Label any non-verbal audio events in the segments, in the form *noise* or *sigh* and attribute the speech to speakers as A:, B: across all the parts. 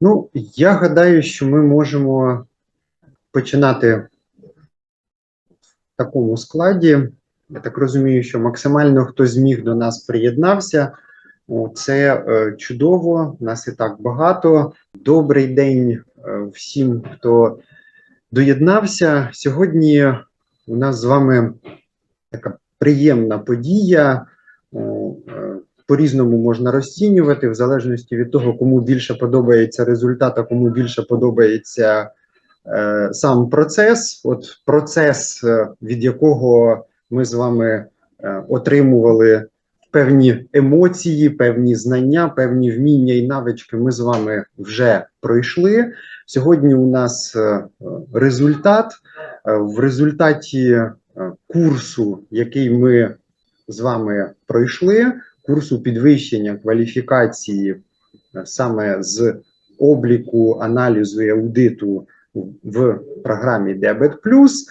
A: Ну, я гадаю, що ми можемо починати в такому складі. Я так розумію, що максимально хто зміг до нас приєднався. Це е, чудово, нас і так багато. Добрий день е, всім, хто доєднався. Сьогодні у нас з вами така приємна подія. По-різному можна розцінювати, в залежності від того, кому більше подобається результат, а кому більше подобається е, сам процес. От процес, е, від якого ми з вами е, отримували певні емоції, певні знання, певні вміння і навички, ми з вами вже пройшли. Сьогодні у нас е, результат. Е, В результаті курсу, який ми з вами пройшли, курсу підвищення кваліфікації е, саме з обліку, аналізу і аудиту в програмі Дебет Плюс,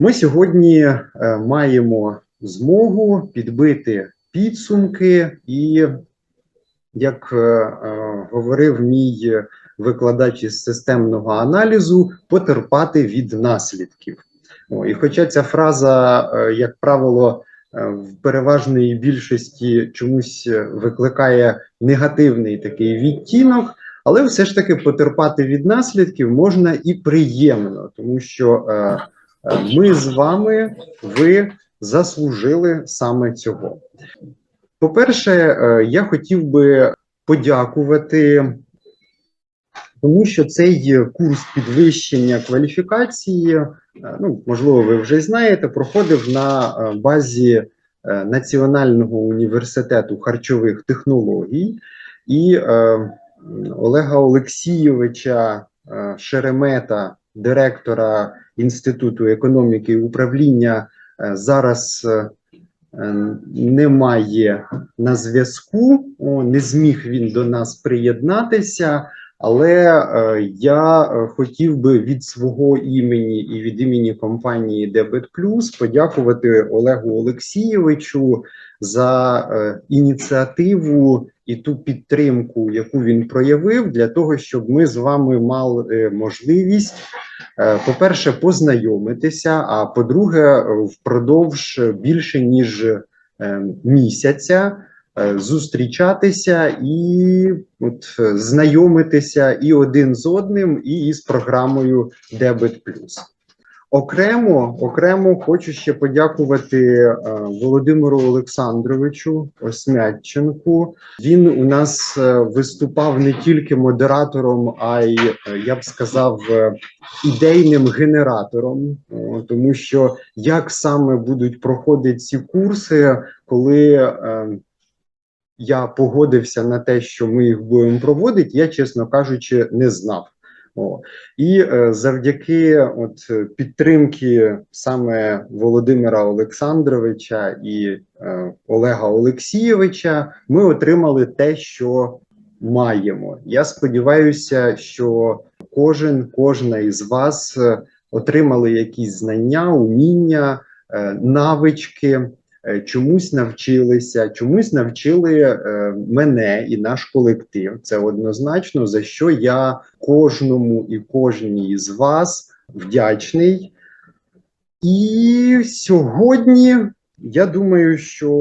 A: ми сьогодні е, маємо змогу підбити підсумки і, як е, говорив мій викладач із системного аналізу, потерпати від наслідків. І хоча ця фраза, як правило, в переважної більшості чомусь е, викликає негативний такий відтінок, але все ж таки потерпати від наслідків можна і приємно, тому що е, е, ми з вами, ви заслужили саме цього. По-перше, е, я хотів би подякувати, тому що цей курс підвищення кваліфікації, е, ну можливо, ви вже знаєте, проходив на е, базі е, Національного університету харчових технологій і Олега Олексійовича Шеремета, директора Інституту економіки і управління, зараз немає на зв'язку. Не зміг він до нас приєднатися. Але е, я е, хотів би від свого імені і від імені компанії Debit Plus подякувати Олегу Олексійовичу за е, ініціативу і ту підтримку, яку він проявив, для того, щоб ми з вами мали можливість, по-перше, познайомитися. А по-друге, впродовж більше ніж місяця зустрічатися і от, е, знайомитися і один з одним, і із програмою Debit. Окремо, окремо хочу ще подякувати е, Володимиру Олександровичу Осмятченку. Він у нас е, виступав не тільки модератором, а й е, я б сказав е, ідейним генератором, тому що як саме будуть проходити ці курси, коли е, я погодився на те, що ми їх будемо проводити, я, чесно кажучи, не знав. О. І е, завдяки от підтримки саме Володимира Олександровича і е, Олега Олексійовича ми отримали те, що маємо. Я сподіваюся, що кожен, кожна із вас е, отримали якісь знання, уміння, е, навички. Е, Чомусь навчилися, чомусь навчили е, мене і наш колектив. Це однозначно за що я кожному і кожній з вас вдячний. І сьогодні я думаю, що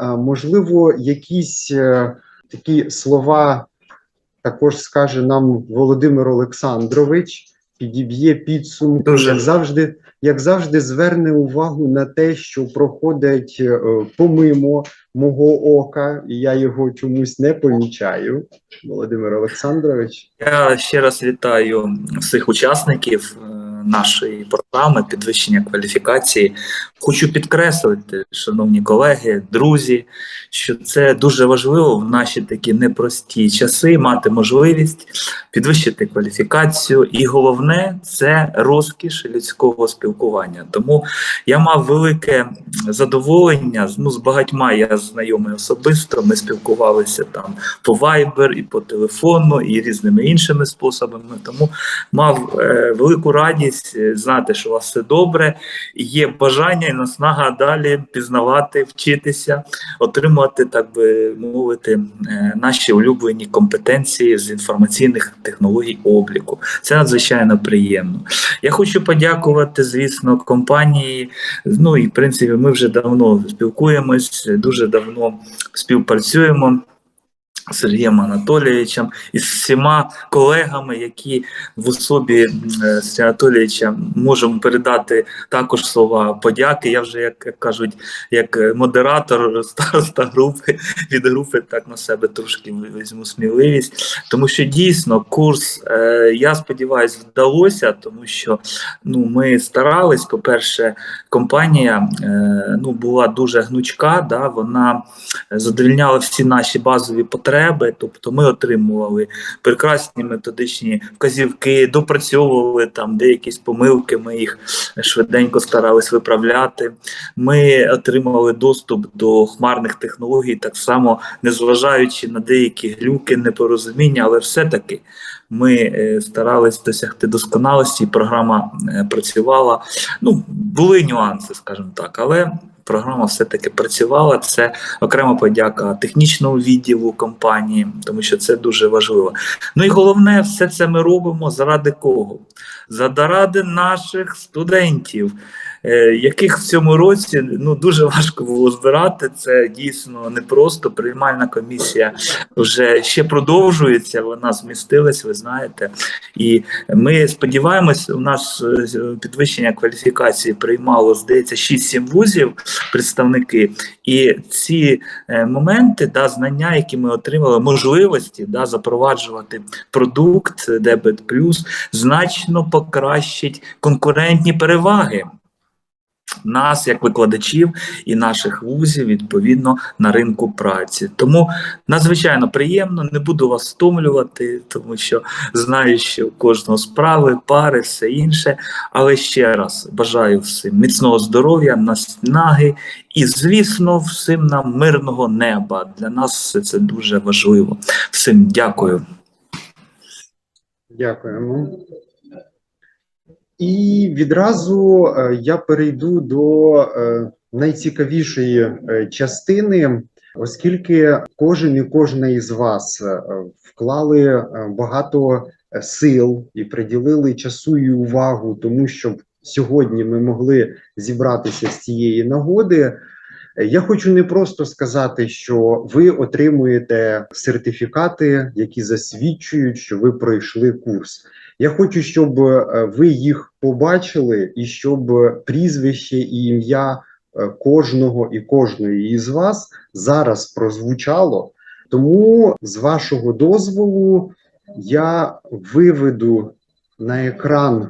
A: е, можливо якісь такі слова також скаже нам Володимир Олександрович, підіб'є підсумки, як завжди, як завжди, зверне увагу на те, що проходить е, помимо мого ока, і я його чомусь не помічаю. Володимир Олександрович.
B: Я ще раз вітаю всіх учасників е, нашої програми підвищення кваліфікації. Хочу підкреслити, шановні колеги, друзі, що це дуже важливо в наші такі непрості часи мати можливість підвищити кваліфікацію, і головне це розкіш людського спілкування. Тому я мав велике задоволення. Ну, з багатьма я знайомий особисто. Ми спілкувалися там по Viber і по телефону, і різними іншими способами. Тому мав е, велику радість впевненість, е, знати, що у вас все добре, є бажання і наснага далі пізнавати, вчитися, отримувати, так би мовити, е, наші улюблені компетенції з інформаційних технологій обліку. Це надзвичайно приємно. Я хочу подякувати, звісно, компанії. Ну і в принципі, ми вже давно спілкуємось, дуже давно співпрацюємо. Сергієм Анатолійовичем і з всіма колегами, які в особі е, Сергія Анатолійовича можемо передати також слова подяки. Я вже, як кажуть, як модератор *laughs* староста групи від групи, так на себе трошки візьму сміливість, тому що дійсно курс, е, я сподіваюся, вдалося, тому що ну, ми старались. По-перше, компанія е, ну, була дуже гнучка, да, вона задовільняла всі наші базові потреби. Тобто ми отримували прекрасні методичні вказівки, допрацьовували там деякі помилки. Ми їх швиденько старались виправляти. Ми отримали доступ до хмарних технологій, так само незважаючи на деякі глюки, непорозуміння, але все-таки ми е, старались досягти досконалості. Програма е, працювала. Ну були нюанси, скажімо так, але. Програма все-таки працювала. Це окрема подяка технічному відділу компанії, тому що це дуже важливо. Ну і головне, все це ми робимо заради кого? Заради наших студентів, яких в цьому році ну дуже важко було збирати. Це дійсно непросто. Приймальна комісія вже ще продовжується. Вона змістилась, ви знаєте. І ми сподіваємось, у нас е, підвищення кваліфікації приймало, здається, 6-7 вузів представники. І ці е, моменти, да, знання, які ми отримали, можливості да, запроваджувати продукт Дебет Плюс, значно покращить конкурентні переваги. Нас, як викладачів і наших вузів, відповідно на ринку праці. Тому надзвичайно приємно, не буду вас стомлювати, тому що знаю, що у кожного справи, пари, все інше. Але ще раз бажаю всім міцного здоров'я, наснаги і, звісно, всім нам мирного неба. Для нас це дуже важливо. Всім дякую.
A: Дякуємо. І відразу е, я перейду до е, найцікавішої е, частини, оскільки кожен і кожна із вас вклали багато сил і приділили часу і увагу тому, щоб сьогодні ми могли зібратися з цієї нагоди. Я хочу не просто сказати, що ви отримуєте сертифікати, які засвідчують, що ви пройшли курс. Я хочу, щоб е, ви їх побачили, і щоб прізвище і ім'я е, кожного і кожної із вас зараз прозвучало. Тому, з вашого дозволу, я виведу на екран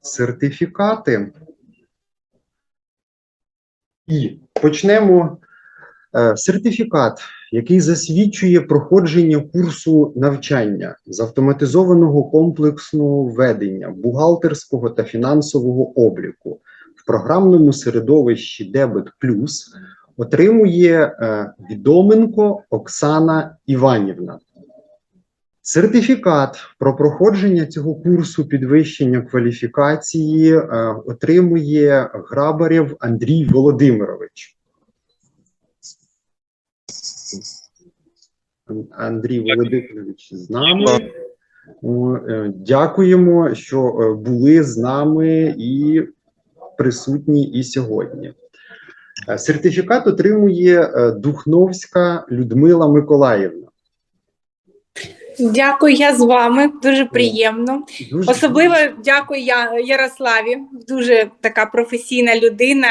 A: сертифікати. І почнемо. Е, Сертифікат, який засвідчує проходження курсу навчання з автоматизованого комплексного ведення бухгалтерського та фінансового обліку в програмному середовищі Дебет Плюс, отримує е, відоменко Оксана Іванівна. Сертифікат про проходження цього курсу підвищення кваліфікації е, отримує Грабарєв Андрій Володимирович. Андрій Володимирович з нами. Е, Дякуємо, що е, були з нами і присутні і сьогодні. Сертифікат отримує Духновська Людмила Миколаївна.
C: Дякую, я з вами. Дуже приємно.
A: Дуже-
C: Особливо дякую я Ярославі. Дуже така професійна людина,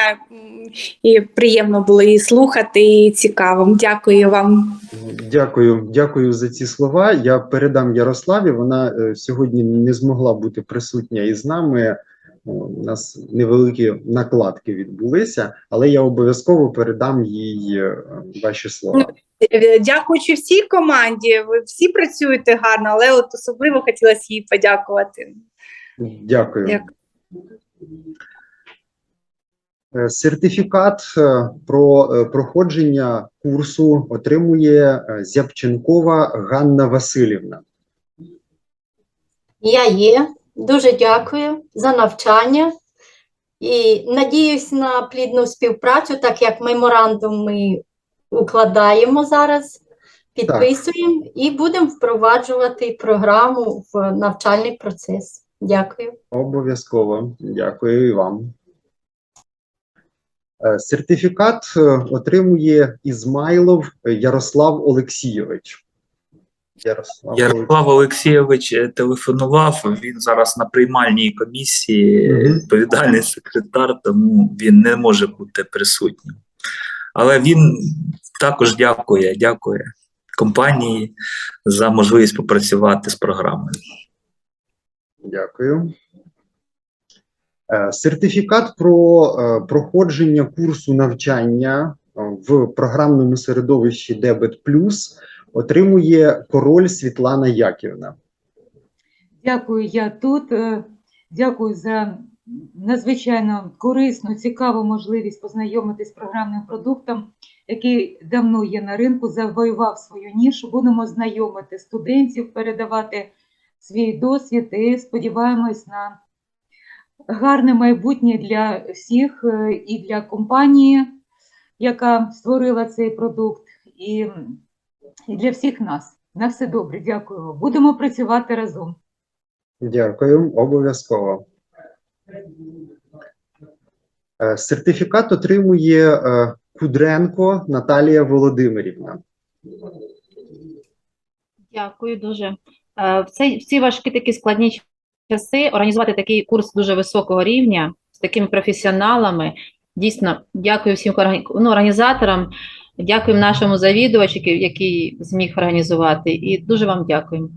C: і приємно було її слухати. І цікаво. Дякую вам.
A: Дякую, дякую за ці слова. Я передам Ярославі. Вона е, сьогодні не змогла бути присутня із нами. У нас невеликі накладки відбулися, але я обов'язково передам їй е, ваші слова.
C: Е, Дякуючи всій команді. Ви всі працюєте гарно, але от особливо хотілося їй подякувати.
A: Дякую.
C: Дякую.
A: Е, Сертифікат е, про проходження курсу отримує Зябченкова Ганна Васильівна.
D: Я є. Дуже дякую за навчання і надіюсь на плідну співпрацю, так як меморандум ми укладаємо зараз, підписуємо і будемо впроваджувати програму в навчальний процес. Дякую.
A: Обов'язково. Дякую і вам. Е, Сертифікат е, отримує Ізмайлов Ярослав Олексійович. Ярослав,
B: Ярослав Олексійович е, телефонував. Він зараз на приймальній комісії, відповідальний секретар, тому він не може бути присутнім. Але він також дякує, дякує компанії за можливість попрацювати з програмою.
A: Дякую. Е, Сертифікат про е, проходження курсу навчання е, в програмному середовищі Дебет Плюс отримує король Світлана Яківна.
E: Дякую, я тут. Дякую за надзвичайно корисну, цікаву можливість познайомитись з програмним продуктом, який давно є на ринку, завоював свою нішу. Будемо знайомити студентів, передавати свій досвід і сподіваємось на гарне майбутнє для всіх е, і для компанії, яка створила цей продукт, і, і для всіх нас. На все добре, дякую. Будемо працювати разом.
A: Дякую, обов'язково. Е, Сертифікат отримує е, Кудренко Наталія Володимирівна.
F: Дякую дуже. Е, В цей, в ці важкі такі складні часи організувати такий курс дуже високого рівня з такими професіоналами. Дійсно, дякую всім ну, організаторам, дякую нашому завідувачу, який- який зміг організувати, і дуже вам дякую.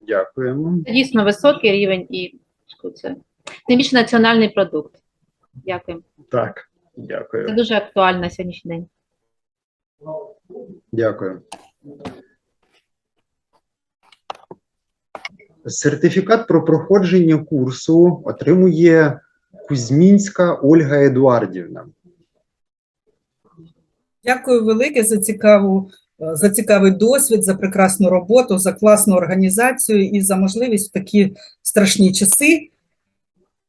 A: Дякуємо.
F: Це дійсно високий рівень і це тим більше національний продукт. Дякую.
A: Так, дякую.
F: Це дуже актуально на сьогоднішній день.
A: Дякую. Сертифікат про проходження курсу отримує Кузьмінська Ольга Едуардівна.
G: Дякую велике за цікаву, за цікавий досвід, за прекрасну роботу, за класну організацію і за можливість в такі страшні часи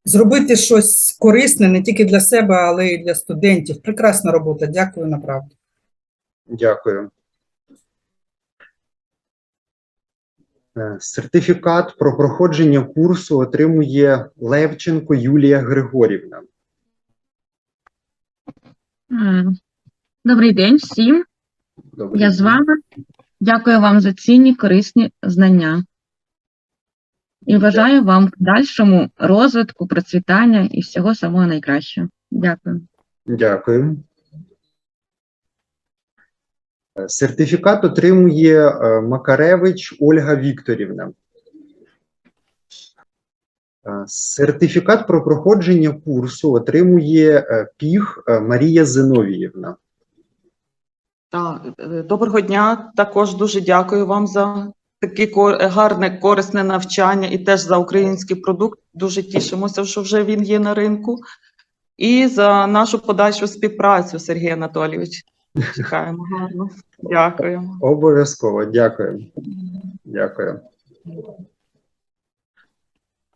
G: зробити щось корисне не тільки для себе, але й для студентів. Прекрасна робота. Дякую направду.
A: Дякую. Е, Сертифікат про проходження курсу отримує Левченко Юлія Григорівна.
H: Добрий день всім.
A: Добрий
H: Я з вами. Дякую вам за цінні корисні знання. І бажаю вам в подальшому розвитку, процвітання і всього самого найкращого. Дякую.
A: Дякую. Е, Сертифікат отримує е, Макаревич Ольга Вікторівна. Е, Сертифікат про проходження курсу отримує Піх е, Марія Зиновіївна.
I: Так, доброго дня. Також дуже дякую вам за таке гарне, корисне навчання і теж за український продукт. Дуже тішимося, що вже він є на ринку. І за нашу подальшу співпрацю, Сергій Анатолійович. Чекаємо гарно. Дякуємо.
A: Обов'язково, дякую. Дякую.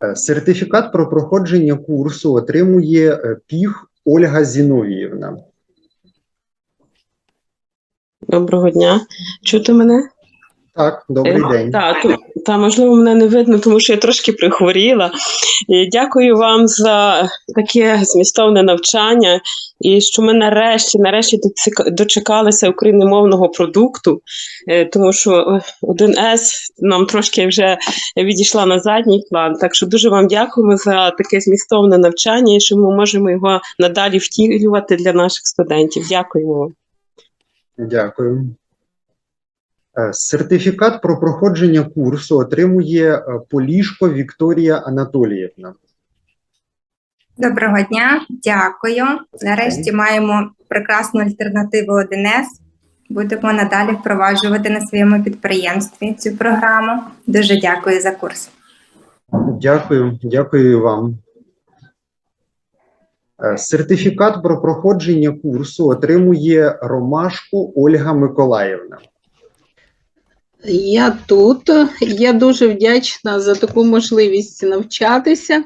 A: Е, Сертифікат про проходження курсу отримує е, Піх Ольга Зіновіївна.
J: Доброго дня. Чути мене?
A: Так, добрий
J: Е,
A: день.
J: Так, та можливо мене не видно, тому що я трошки прихворіла. І дякую вам за таке змістовне навчання, і що ми нарешті, нарешті дочекалися україномовного продукту, е, тому що е, 1С нам трошки вже відійшла на задній план. Так що дуже вам дякуємо за таке змістовне навчання, і що ми можемо його надалі втілювати для наших студентів. Дякуємо вам.
A: Дякую. Е, Сертифікат про проходження курсу отримує е, Полішко Вікторія Анатоліївна.
K: Доброго дня, дякую. Нарешті маємо прекрасну альтернативу 1С. Будемо надалі впроваджувати на своєму підприємстві цю програму. Дуже дякую за курс.
A: Дякую, дякую вам. Е, Сертифікат про проходження курсу отримує Ромашко Ольга Миколаївна.
L: Я тут. Я дуже вдячна за таку можливість навчатися.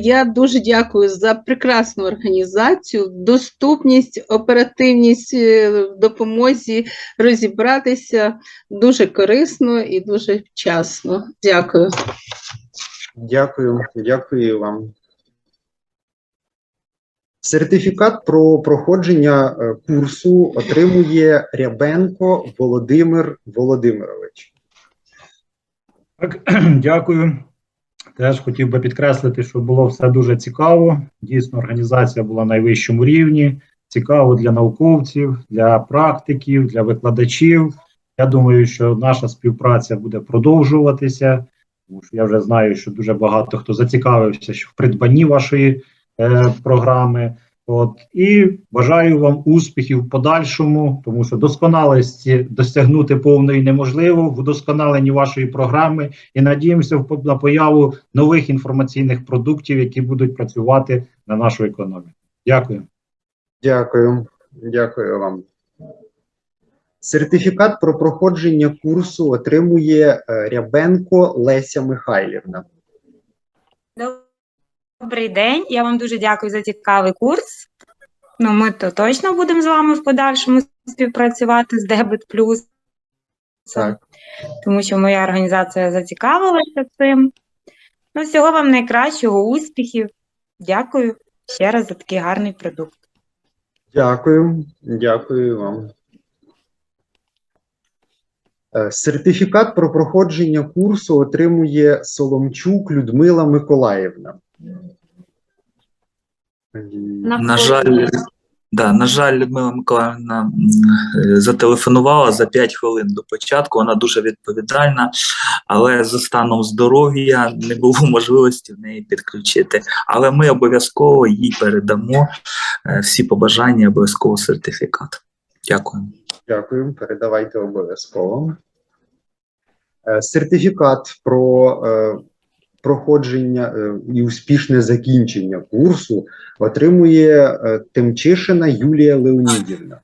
L: Я дуже дякую за прекрасну організацію, доступність, оперативність е, допомозі розібратися дуже корисно і дуже вчасно. Дякую.
A: Дякую, дякую вам. Сертифікат про проходження е, курсу отримує Рябенко Володимир Володимирович.
M: Так, *clears throat* дякую. Теж хотів би підкреслити, що було все дуже цікаво. Дійсно, організація була на найвищому рівні. Цікаво для науковців, для практиків, для викладачів. Я думаю, що наша співпраця буде продовжуватися, тому що я вже знаю, що дуже багато хто зацікавився що в придбанні вашої е, програми. От і бажаю вам успіхів в подальшому, тому що досконалості досягнути повної неможливо в удосконаленні вашої програми. І надіємося на появу нових інформаційних продуктів, які будуть працювати на нашу економіку. Дякую.
A: Дякую, дякую вам. Сертифікат про проходження курсу отримує е, Рябенко Леся Михайлівна.
N: Добрий день. Я вам дуже дякую за цікавий курс. Ну, ми то точно будемо з вами в подальшому співпрацювати з Дебет Плюс,
A: Так,
N: тому що моя організація зацікавилася цим. Ну, всього вам найкращого, успіхів. Дякую ще раз за такий гарний продукт.
A: дякую, дякую вам. Е, Сертифікат про проходження курсу отримує Соломчук Людмила Миколаївна.
B: На жаль, да, на жаль, Людмила Миколаївна е, зателефонувала за 5 хвилин до початку. Вона дуже відповідальна, але за станом здоров'я не було *laughs* можливості в неї підключити. Але ми обов'язково їй передамо е, всі побажання, обов'язково сертифікат. Дякую.
A: Дякую, передавайте обов'язково. Е, Сертифікат про проходження е, і успішне закінчення курсу отримує е, Темчишина Юлія Леонідівна.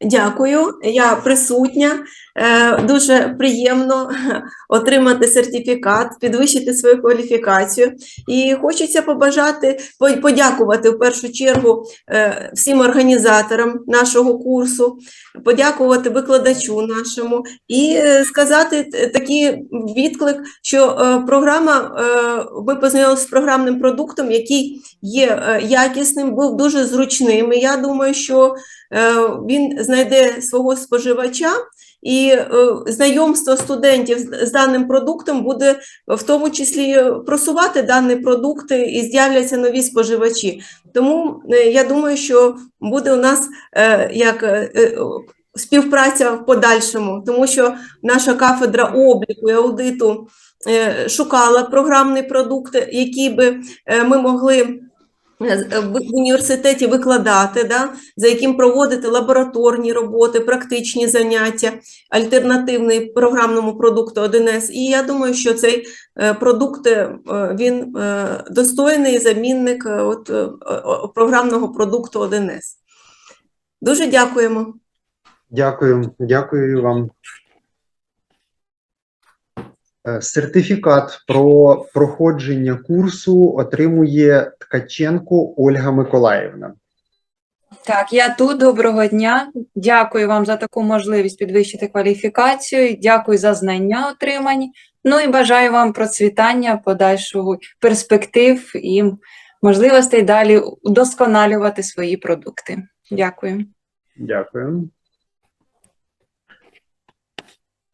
O: Дякую, я присутня. Е, Дуже приємно *laughs* отримати сертифікат, підвищити свою кваліфікацію. І хочеться побажати, подякувати в першу чергу е, всім організаторам нашого курсу, подякувати викладачу нашому і е, сказати такий відклик, що програма, ви познайомилися з програмним продуктом, який є якісним, був дуже зручним. І я думаю, що він знайде свого споживача, і е, знайомство студентів з, даним продуктом буде в тому числі просувати дані продукти і з'являться нові споживачі. Тому е, я думаю, що буде у нас е, як е, е, співпраця в подальшому, тому що наша кафедра обліку і аудиту е, шукала програмний продукт, який би е, ми могли е, в в університеті викладати, да, за яким проводити лабораторні роботи, практичні заняття, альтернативний програмному продукту 1С. І я думаю, що цей е, продукт е, він е, достойний замінник е, от, е, програмного продукту 1С. Дуже дякуємо.
A: Дякую, дякую вам. Е, Сертифікат про проходження курсу отримує Ткаченко Ольга Миколаївна.
P: Так, я тут. Доброго дня. Дякую вам за таку можливість підвищити кваліфікацію. Дякую за знання отримані. Ну і бажаю вам процвітання, подальшого перспектив і можливостей далі удосконалювати свої продукти. Дякую.
A: Дякую.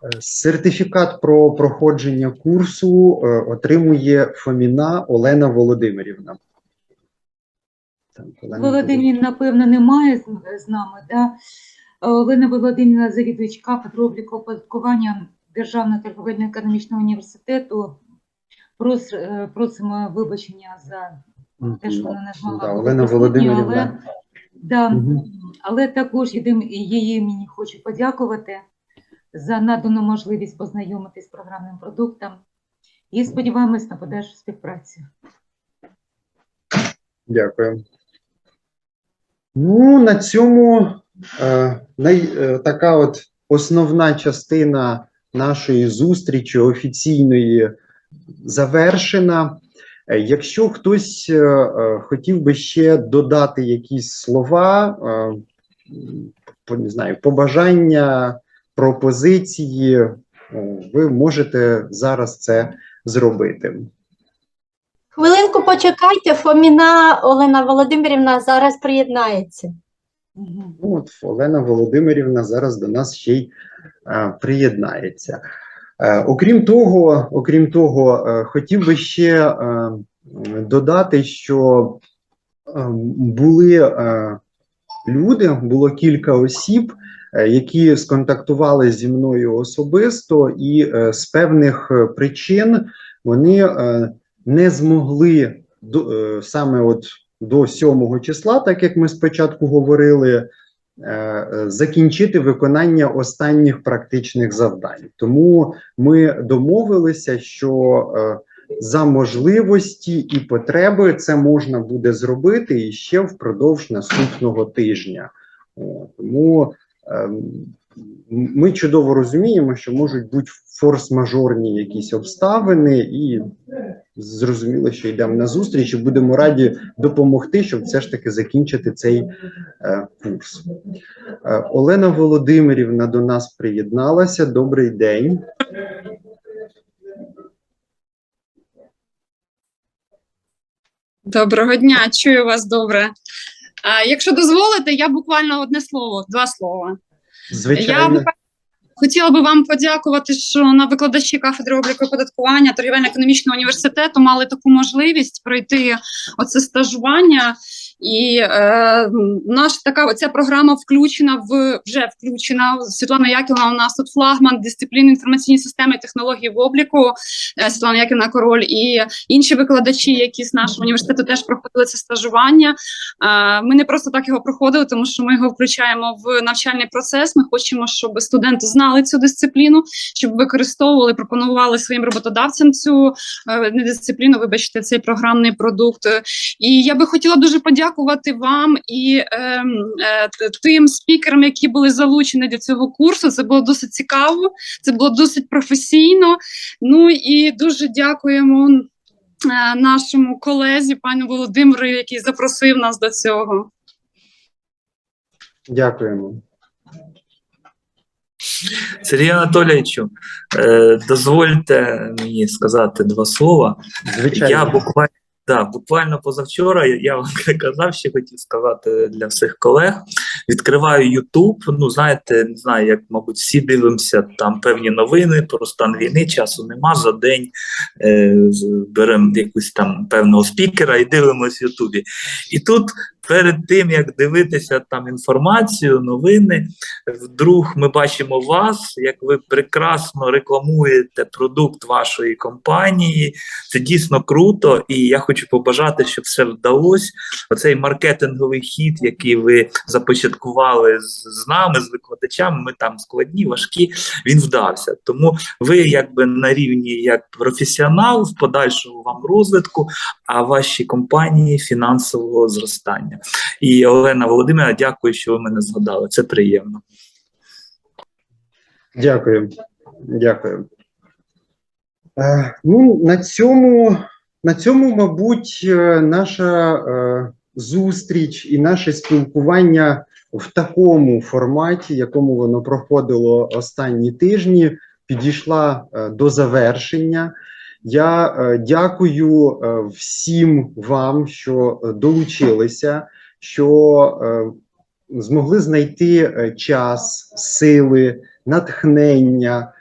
A: Е, Сертифікат про проходження курсу е, отримує Фоміна Олена Володимирівна.
E: Володимир, напевно, немає з, нами. Да? Олена Володимирівна, завідувач кафедри обліку оподаткування Державного торговельно-економічного університету. Прос, е, просимо вибачення за те, що вона не змогла
A: Да, Олена Володимирівна.
E: але, да,
A: Мгм.
E: але також її імені хочу подякувати за надану можливість познайомитись з програмним продуктом і сподіваємось на подальшу співпрацю.
A: Дякую. Ну, на цьому е, най, е, така от основна частина нашої зустрічі офіційної завершена. Е, Якщо хтось е, е, хотів би ще додати якісь слова, е, не знаю, побажання, пропозиції, ви можете зараз це зробити.
D: Хвилинку почекайте, Фоміна Олена Володимирівна зараз приєднається.
A: От Олена Володимирівна зараз до нас ще й е, приєднається. Е, окрім того, окрім того, е, хотів би ще е, додати, що е, були е, люди, було кілька осіб, які сконтактували зі мною особисто, і е, з певних е, причин вони е, не змогли е, саме от до 7 числа, так як ми спочатку говорили, е, е, закінчити виконання останніх практичних завдань. Тому ми домовилися, що е, за можливості і потреби це можна буде зробити і ще впродовж наступного тижня. Тому ми чудово розуміємо, що можуть бути форс-мажорні якісь обставини, і зрозуміло, що йдемо на зустріч і будемо раді допомогти, щоб все ж таки закінчити цей е, курс. Е, Олена Володимирівна до нас приєдналася. Добрий день.
Q: Доброго дня, чую вас добре. А, якщо дозволите, я буквально одне слово, два слова.
A: Звичайно.
Q: Я хотіла би вам подякувати, що на викладачі кафедри обліку оподаткування податкування торгівельно-економічного університету мали таку можливість пройти оце стажування. І е, наша така ця програма включена в вже включена. Світлана Яківна у нас тут флагман дисципліни інформаційні системи і технології в обліку. Е, Світлана Яківна Король і інші викладачі, які з нашого університету теж проходили це стажування. Е, Ми не просто так його проходили, тому що ми його включаємо в навчальний процес. Ми хочемо, щоб студенти знали цю дисципліну, щоб використовували, пропонували своїм роботодавцям цю е, не дисципліну, вибачте, цей програмний продукт. І я би хотіла дуже подякувати вам і ем, е, тим спікерам, які були залучені до цього курсу. Це було досить цікаво, це було досить професійно. Ну і дуже дякуємо е, нашому колезі, пану Володимиру, який запросив нас до цього.
A: Дякуємо.
B: Сергію Анатолійовичу, е, дозвольте мені сказати два слова.
A: Звичайно.
B: Я буквально, да, буквально позавчора я- вам *laughs* казав, що хотів сказати для всіх колег. Відкриваю YouTube, ну знаєте, не знаю, як, мабуть, всі дивимося там певні новини про стан війни, часу нема за день. Е, беремо якусь там певного спікера і дивимося в Ютубі. І тут перед тим, як дивитися там інформацію, новини, вдруг ми бачимо вас, як ви прекрасно рекламуєте продукт вашої компанії. Це дійсно круто, і я хочу побажати, щоб все вдалося. Оцей маркетинговий хід, який ви започаткували з, нами, з викладачами, ми там складні, важкі, він вдався. Тому ви якби на рівні як професіонал в подальшому вам розвитку, а ваші компанії фінансового зростання. І Олена Володимирівна, дякую, що ви мене згадали. Це приємно.
A: Дякую. Дякую. Е, ну, на цьому, на цьому, мабуть, е, наша е, зустріч і наше спілкування в такому форматі, якому воно проходило останні тижні, підійшла до завершення. Я е, дякую е, всім вам, що е, долучилися, що змогли знайти час, сили, натхнення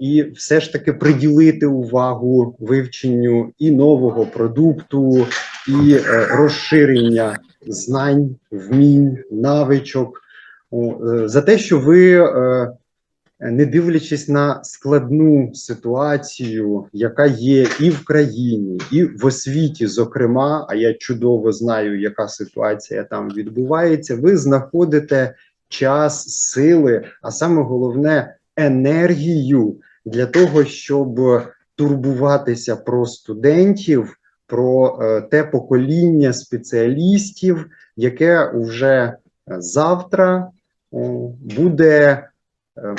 A: і все ж таки приділити увагу вивченню і нового продукту, і розширення знань, вмінь, навичок. За те, що ви, не дивлячись на складну ситуацію, яка є і в країні, і в освіті, зокрема, а я чудово знаю, яка ситуація там відбувається, ви знаходите час, сили, а саме головне енергію для того, щоб турбуватися про студентів, про е, те покоління спеціалістів, яке вже завтра буде е,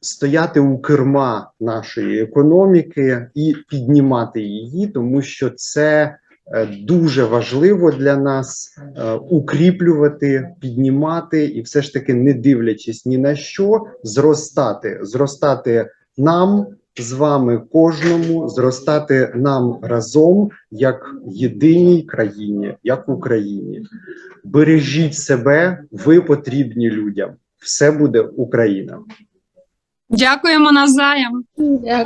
A: стояти у керма нашої економіки і піднімати її, тому що це е, дуже важливо для нас е, укріплювати, піднімати і все ж таки, не дивлячись ні на що, зростати, зростати нам з вами кожному, зростати нам разом як єдиній країні, як Україні. Бережіть себе, ви потрібні людям. Все буде Україна.
Q: Дякуємо навзаєм.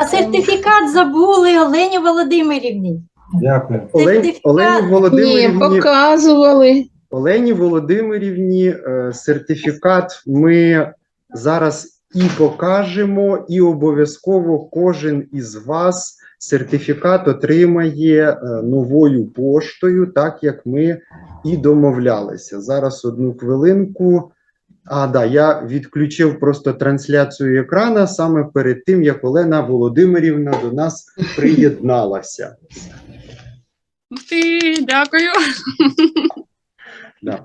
D: А сертифікат забули Олені Володимирівні.
M: Дякую.
A: Олені, Олені
L: Ні,
A: Володимирівні,
L: показували.
A: Олені Володимирівні е, сертифікат ми зараз і покажемо, і обов'язково кожен із вас сертифікат отримає е, новою поштою, так як ми і домовлялися. Зараз одну хвилинку. А, да, я відключив просто трансляцію екрана саме перед тим, як Олена Володимирівна до нас *laughs* приєдналася.
Q: Ти, дякую.
A: Да.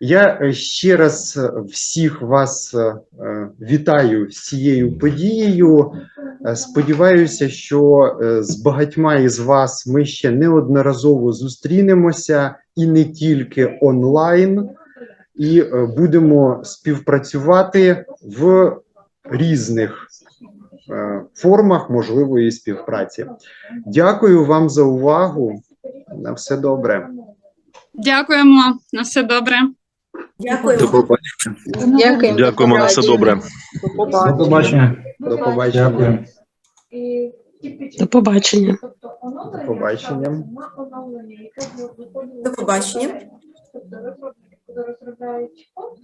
A: Я е, ще раз е, всіх вас е, вітаю з цією подією. Сподіваюся, що з багатьма із вас ми ще неодноразово зустрінемося і не тільки онлайн, і е, будемо співпрацювати в різних е, формах можливої співпраці. Дякую вам за увагу. На все добре.
Q: Дякуємо. На все добре.
O: Дякую.
B: До побачення.
L: Дякуємо.
R: Дякуємо на все добре.
M: До побачення.
A: До побачення.
J: До побачення.
A: До побачення.
O: До побачення розробляють код,